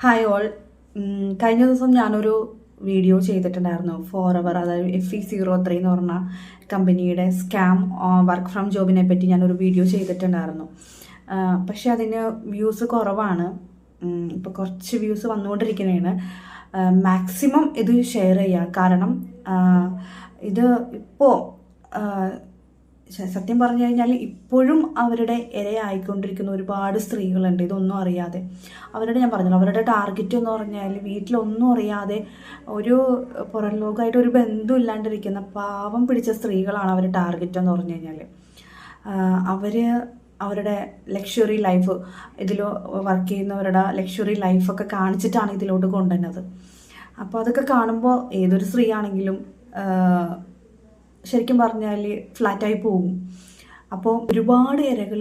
Hi all കഴിഞ്ഞ ദിവസം ഞാനൊരു വീഡിയോ ചെയ്തിട്ടുണ്ടായിരുന്നു. ഫോർ അവർ അതായത് എഫ് ഇ സീറോ ത്രീ എന്ന് പറഞ്ഞ കമ്പനിയുടെ സ്കാം വർക്ക് ഫ്രം ജോബിനെ പറ്റി ഞാനൊരു വീഡിയോ ചെയ്തിട്ടുണ്ടായിരുന്നു. പക്ഷേ അതിന് വ്യൂസ് കുറവാണ്. ഇപ്പോൾ കുറച്ച് വ്യൂസ് വന്നുകൊണ്ടിരിക്കുന്നതാണ്. മാക്സിമം ഇത് ഷെയർ ചെയ്യുക കാരണം ഇത് ഇപ്പോൾ സത്യം പറഞ്ഞു കഴിഞ്ഞാൽ ഇപ്പോഴും അവരുടെ ഇരയായിക്കൊണ്ടിരിക്കുന്ന ഒരുപാട് സ്ത്രീകളുണ്ട്. ഇതൊന്നും അറിയാതെ. അവരുടെ ഞാൻ പറഞ്ഞല്ലോ അവരുടെ ടാർഗറ്റ് എന്ന് പറഞ്ഞാൽ വീട്ടിലൊന്നും അറിയാതെ ഒരു പുറം ലോകമായിട്ട് ഒരു ബന്ധം ഇല്ലാണ്ടിരിക്കുന്ന പാവം പിടിച്ച സ്ത്രീകളാണ് അവരുടെ ടാർഗറ്റ് എന്ന് പറഞ്ഞു കഴിഞ്ഞാൽ അവർ അവരുടെ ലക്ഷറി ലൈഫ് ഇതിൽ വർക്ക് ചെയ്യുന്നവരുടെ ലക്ഷറി ലൈഫൊക്കെ കാണിച്ചിട്ടാണ് ഇതിലോട്ട് കൊണ്ടുവന്നത് അപ്പോൾ അതൊക്കെ കാണുമ്പോൾ ഏതൊരു സ്ത്രീ ആണെങ്കിലും ശരിക്കും പറഞ്ഞാൽ ഫ്ലാറ്റായി പോകും. അപ്പോൾ ഒരുപാട് ഇരകൾ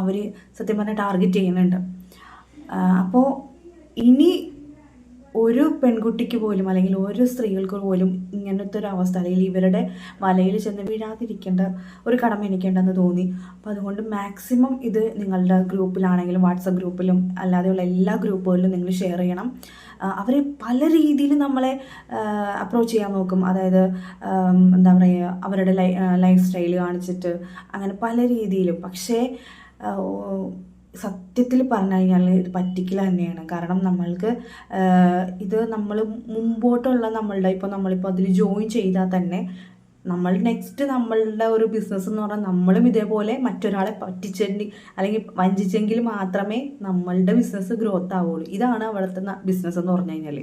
അവർ സത്യം പറഞ്ഞാൽ ടാർഗറ്റ് ചെയ്യുന്നുണ്ട്. അപ്പോൾ ഇനി ഒരു പെൺകുട്ടിക്ക് പോലും അല്ലെങ്കിൽ ഒരു സ്ത്രീകൾക്ക് പോലും ഇങ്ങനത്തെ ഒരു അവസ്ഥ അല്ലെങ്കിൽ ഇവരുടെ വലയിൽ ചെന്ന് വീഴാതിരിക്കേണ്ട ഒരു കടമ എനിക്കുണ്ടെന്ന് തോന്നി. അപ്പോൾ അതുകൊണ്ട് മാക്സിമം ഇത് നിങ്ങളുടെ ഗ്രൂപ്പിലാണെങ്കിലും വാട്സപ്പ് ഗ്രൂപ്പിലും അല്ലാതെയുള്ള എല്ലാ ഗ്രൂപ്പുകളിലും നിങ്ങൾ ഷെയർ ചെയ്യണം. അവർ പല രീതിയിൽ നമ്മളെ അപ്രോച്ച് ചെയ്യാൻ നോക്കും. അതായത് എന്താ പറയുക അവരുടെ ലൈഫ് സ്റ്റൈൽ കാണിച്ചിട്ട് അങ്ങനെ പല രീതിയിലും. പക്ഷേ സത്യത്തിൽ പറഞ്ഞു കഴിഞ്ഞാൽ ഇത് പറ്റിക്കൽ തന്നെയാണ്. കാരണം നമ്മൾക്ക് ഇത് നമ്മൾ മുമ്പോട്ടുള്ള നമ്മളുടെ ഇപ്പോൾ നമ്മളിപ്പോൾ അതിൽ ജോയിൻ ചെയ്താൽ തന്നെ നമ്മൾ നെക്സ്റ്റ് നമ്മളുടെ ഒരു ബിസിനസ് എന്ന് പറഞ്ഞാൽ നമ്മളും ഇതേപോലെ മറ്റൊരാളെ പറ്റിച്ചെങ്കിൽ അല്ലെങ്കിൽ വഞ്ചിച്ചെങ്കിൽ മാത്രമേ നമ്മളുടെ ബിസിനസ് ഗ്രോത്ത് ആവുള്ളൂ. ഇതാണ് അവിടുത്തെ ബിസിനസ് എന്ന് പറഞ്ഞു കഴിഞ്ഞാൽ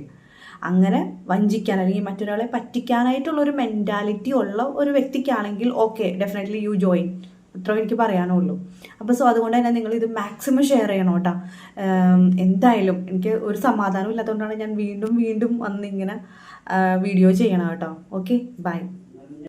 അങ്ങനെ വഞ്ചിക്കാൻ അല്ലെങ്കിൽ മറ്റൊരാളെ പറ്റിക്കാനായിട്ടുള്ള ഒരു മെന്റാലിറ്റി ഉള്ള ഒരു വ്യക്തിക്കാണെങ്കിൽ ഓക്കെ ഡെഫിനറ്റ്ലി യു ജോയിൻ അത്ര എനിക്ക് പറയാനുള്ളൂ. അപ്പോൾ സോ അതുകൊണ്ട് തന്നെ നിങ്ങൾ ഇത് മാക്സിമം ഷെയർ ചെയ്യണം കേട്ടോ. എന്തായാലും എനിക്ക് ഒരു സമാധാനം ഇല്ലാത്തതുകൊണ്ടാണ് ഞാൻ വീണ്ടും വീണ്ടും വന്നിങ്ങനെ വീഡിയോ ചെയ്യണം കേട്ടോ. Okay bye